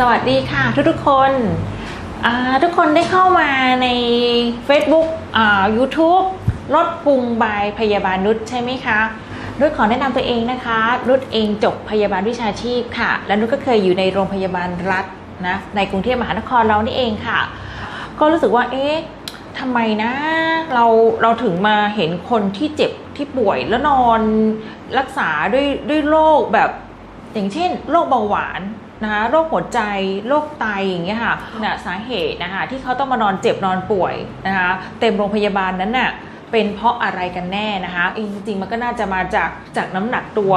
สวัสดีค่ะ ทุกๆคนทุกคนได้เข้ามาใน Facebook อ่า YouTube รถปรุงบายพยาบาลนุชใช่ไหมคะนุชขอแนะนำตัวเองนะคะนุชเองจบพยาบาลวิชาชีพค่ะ และนุชก็เคยอยู่ในโรงพยาบาลรัฐนะในกรุงเทพมหานครเรานี่เองค่ะ ก็รู้สึกว่าเอ๊ะทำไมนะเราเราถึงมาเห็นคนที่เจ็บที่ป่วยแล้วนอนรักษาด้วยด้วยโรคแบบอย่างเช่นโรคเบาหวาน นะคะโรคหัวใจโรคไตอย่างเงี้ยค่ะน่ะสาเหตุนะคะที่เขาต้องมานอนเจ็บนอนป่วยนะคะเต็มโรงพยาบาลนั้นน่ะเป็นเพราะอะไรกันแน่นะคะจริงๆมันก็น่าจะมาจากจากน้ำหนักตัว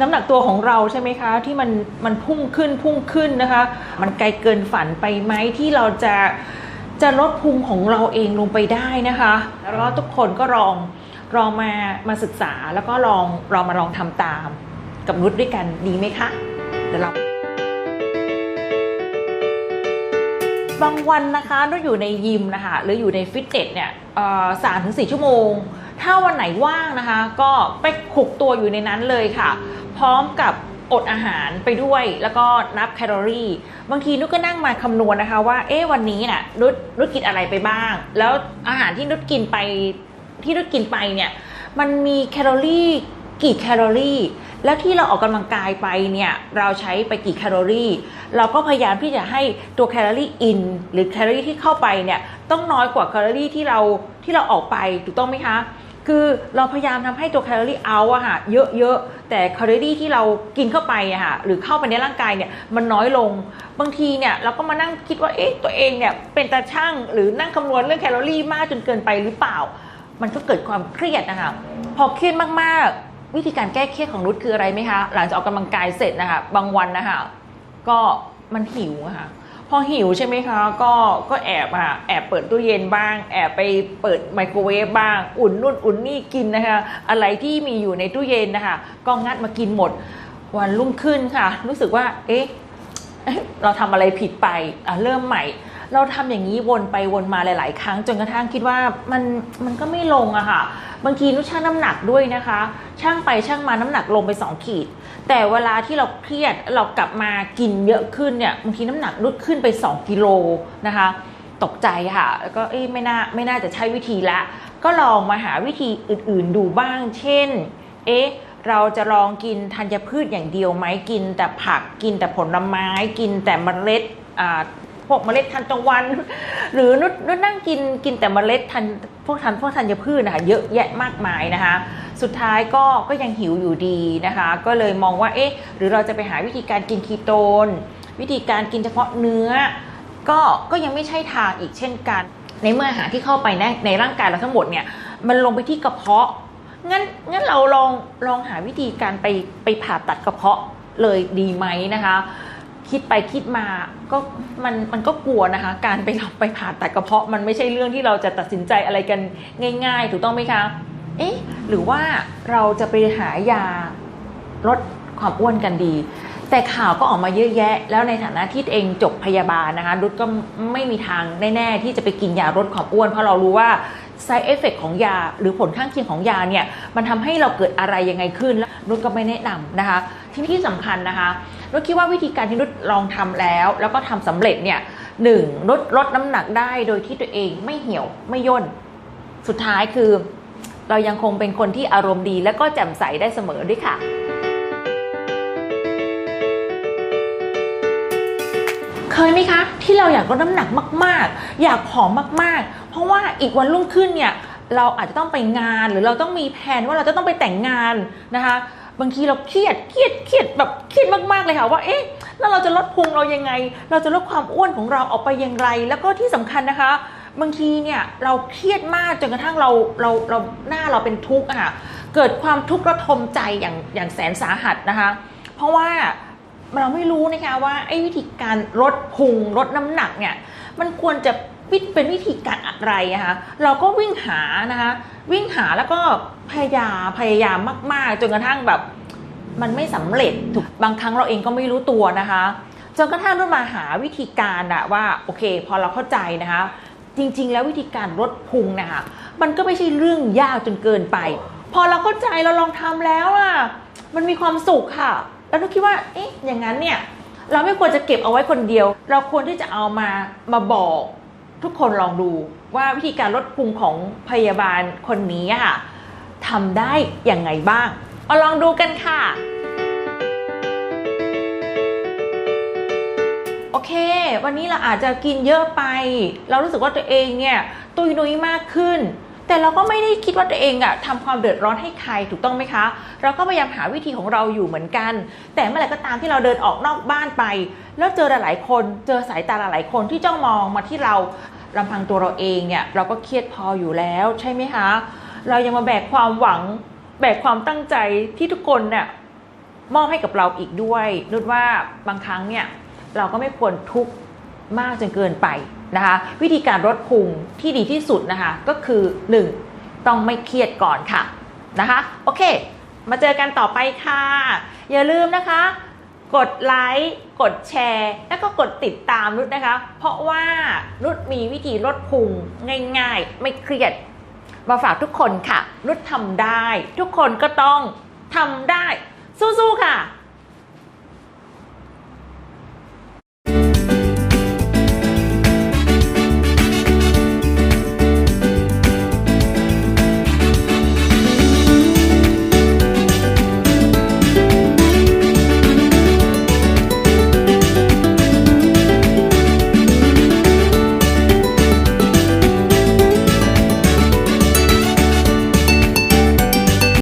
น้ำหนักตัวของเราใช่ไหมคะที่มันมันพุ่งขึ้นพุ่งขึ้นนะคะ มันไกลเกินฝันไปไหมที่เราจะจะลดพุงของเราเองลงไปได้นะคะ แล้วก็ทุกคนก็ลองลองมามาศึกษาแล้วก็ลองลองมาลองทำตาม กับนุชด้วยกันดีไหมคะเดี๋ยวเรา บางวันนะคะนุชอยู่ในยิมนะคะหรืออยู่ในฟิตเนสเนี่ยสามถึงสี่ชั่วโมง ถ้าวันไหนว่างนะคะ ก็ไปขุกตัวอยู่ในนั้นเลยค่ะ พร้อมกับอดอาหารไปด้วยแล้วก็นับแคลอรี่ บางทีนุชก็นั่งมาคำนวณนะคะว่าเอ๊ะวันนี้น่ะนุชนุชกินอะไรไปบ้าง แล้วอาหารที่นุชกินไปที่นุชกินไปเนี่ยมันมีแคลอรี่ กี่แคลอรี่ แล้วที่เราออกกำลังกายไปเนี่ยเราใช้ไปกี่แคลอรี่ เราก็พยายามที่จะให้ตัวแคลอรี่อินหรือแคลอรี่ที่เข้าไปเนี่ยต้องน้อยกว่าแคลอรี่ที่เราที่เราออกไปถูกต้องไหมคะคือเราพยายามทำให้ตัวแคลอรี่เอาอะค่ะเยอะๆ แต่แคลอรี่ที่เรากินเข้าไปอะค่ะหรือเข้าไปในร่างกายเนี่ยมันน้อยลง บางทีเนี่ยเราก็มานั่งคิดว่าเอ๊ะตัวเองเนี่ยเป็นตาช่างหรือนั่งคำนวณเรื่องแคลอรี่มากจนเกินไปหรือเปล่า มันก็เกิดความเครียดนะคะพอเครียดมากๆ วิธีการแก้เครียดของนุชคืออะไรไหมคะ หลังจากออกกำลังกายเสร็จนะคะ บางวันนะคะ ก็มันหิวะค่ะ พอหิวใช่ไหมคะ ก็ก็แอบอะแอบเปิดตู้เย็นบ้าง แอบไปเปิดไมโครเวฟบ้าง อุ่นนู่นอุ่นนี่กินนะคะ อะไรที่มีอยู่ในตู้เย็นนะคะ ก็งัดมากินหมด วันรุ่งขึ้นค่ะ รู้สึกว่า เอ๊ะเอ๊ะเราทำอะไรผิดไปอะเริ่มใหม่ เราทำอย่างนี้วนไปวนมาหลาย ๆ ครั้งจนกระทั่งคิดว่ามันมันก็ไม่ลงอะค่ะ บางทีนุชชั่งน้ำหนักด้วยนะคะ ช่างไปช่างมาน้ำหนักลงไป 2 ขีด แต่เวลาที่เราเครียดเรากลับมากินเยอะขึ้นเนี่ยบางทีน้ำหนักนุชขึ้นไป 2 กิโลนะคะ ตกใจค่ะแล้วก็เอ๊ะไม่น่าไม่น่าจะใช้วิธีละ ก็ลองมาหาวิธีอื่น ๆ ดูบ้าง เช่น เอ๊ะเราจะลองกินธัญพืชอย่างเดียวไหมกินแต่ผักกินแต่ผลไม้กินแต่เมล็ดอ่า พวกเมล็ดทานตะวัน หรือนุนุนั่งกินกินแต่เมล็ดทันพวกทันพวกธัญพืชนะคะเยอะแยะมากมายนะคะ สุดท้ายก็ก็ยังหิวอยู่ดีนะคะ ก็เลยมองว่าเอ๊ะหรือเราจะไปหาวิธีการกินคีโตน วิธีการกินเฉพาะเนื้อ ก็ก็ยังไม่ใช่ทางอีกเช่นกัน ในเมื่ออาหารที่เข้าไปในในร่างกายเราทั้งหมดเนี่ยมันลงไปที่กระเพาะงั้นงั้นเราลองลองหาวิธีการไปไปผ่าตัดกระเพาะเลยดีไหมนะคะ คิดไปคิดมาก็มันมันก็กลัวนะคะ การไปไปผ่าตัดกระเพาะมันไม่ใช่เรื่องที่เราจะตัดสินใจอะไรกันง่าย ๆ ถูกต้องไหมคะเอ๊ะหรือว่าเราจะไปหายาลดความอ้วนกันดี แต่ข่าวก็ออกมาเยอะแยะ แล้วในฐานะที่เองจบพยาบาลนะคะรุดก็ไม่มีทางแน่ๆที่จะไปกินยาลดความอ้วน เพราะเรารู้ว่า side effect ของยาหรือผลข้างเคียงของยาเนี่ย มันทำให้เราเกิดอะไรยังไงขึ้นแล้วนุชก็ไม่แนะนำนะคะ ที่ที่สำคัญนะคะ นุชคิดว่าวิธีการที่นุชลองทำแล้ว แล้วก็ทำสำเร็จเนี่ยหนึ่งลดลดน้ำหนักได้โดยที่ตัวเองไม่เหี่ยวไม่ย่น สุดท้ายคือ เรายังคงเป็นคนที่อารมณ์ดี และก็แจ่มใสได้เสมอด้วยค่ะเคยไหมคะ ที่เราอยากลดน้ำหนักมาก ๆ อยากผอมมาก ๆ เพราะว่าอีกวันรุ่งขึ้นเนี่ยเราอาจจะต้องไปงานหรือเราต้องมีแผนว่าเราจะต้องไปแต่งงานนะคะ บางทีเราเครียดเครียดเครียดแบบเครียดมากๆเลยค่ะว่าเอ๊ะแล้วเราจะลดพุงเรายังไง เราจะลดความอ้วนของเราออกไปอย่างไร แล้วก็ที่สำคัญนะคะ บางทีเนี่ยเราเครียดมากจนกระทั่งเราเราเราหน้าเราเป็นทุกข์อะค่ะเกิดความทุกข์ระทมใจอย่างอย่างแสนสาหัสนะคะ เพราะว่าเราไม่รู้นะคะว่าไอ้วิธีการลดพุงลดน้ำหนักเนี่ยมันควรจะ วิเป็นวิธีการอะไรอะคะเราก็วิ่งหานะคะวิ่งหาแล้วก็พยายามพยายามมาก ๆ จนกระทั่งแบบมันไม่สำเร็จถูกบางครั้งเราเองก็ไม่รู้ตัวนะคะจนกระทั่งเรามาหาวิธีการอะว่าโอเค พอเราเข้าใจนะคะ จริง ๆ แล้ววิธีการลดพุงนะคะมันก็ไม่ใช่เรื่องยากจนเกินไป พอเราเข้าใจเราลองทำแล้วอะมันมีความสุขค่ะ แล้วนุกคิดว่าเอ๊ะอย่างนั้นเนี่ยเราไม่ควรจะเก็บเอาไว้คนเดียว เราควรที่จะเอามามาบอก ทุกคนลองดูว่าวิธีการลดพุงของพยาบาลคนนี้ค่ะทำได้อย่างไงบ้างเอาลองดูกันค่ะ โอเค วันนี้เราอาจจะกินเยอะไป เรารู้สึกว่าตัวเองเนี่ย ตุยนุ้ยมากขึ้น แต่เราก็ไม่ได้คิดว่าตัวเองอะทำความเดือดร้อนให้ใครถูกต้องไหมคะ เราก็พยายามหาวิธีของเราอยู่เหมือนกัน แต่เมื่อไหร่ก็ตามที่เราเดินออกนอกบ้านไป แล้วเจอหลายๆคน เจอสายตาหลายๆคนที่จ้องมองมาที่เราลำพังตัวเราเองเนี่ยเราก็เครียดพออยู่แล้วใช่ไหมคะ เรายังมาแบกความหวัง แบกความตั้งใจที่ทุกคนเนี่ยมอบให้กับเราอีกด้วยนุชว่าบางครั้งเนี่ยเราก็ไม่ควรทุกข์ มากจนเกินไปนะคะ วิธีการลดพุงที่ดีที่สุดนะคะ ก็คือ 1. ต้องไม่เครียดก่อนค่ะนะคะ โอเค มาเจอกันต่อไปค่ะ อย่าลืมนะคะ กดไลค์กดแชร์ แล้วก็กดติดตามนุชนะคะ เพราะว่านุชมีวิธีลดพุงง่ายๆ ไม่เครียด มาฝากทุกคนค่ะ นุชทำได้ ทุกคนก็ต้องทำได้ สู้ๆค่ะ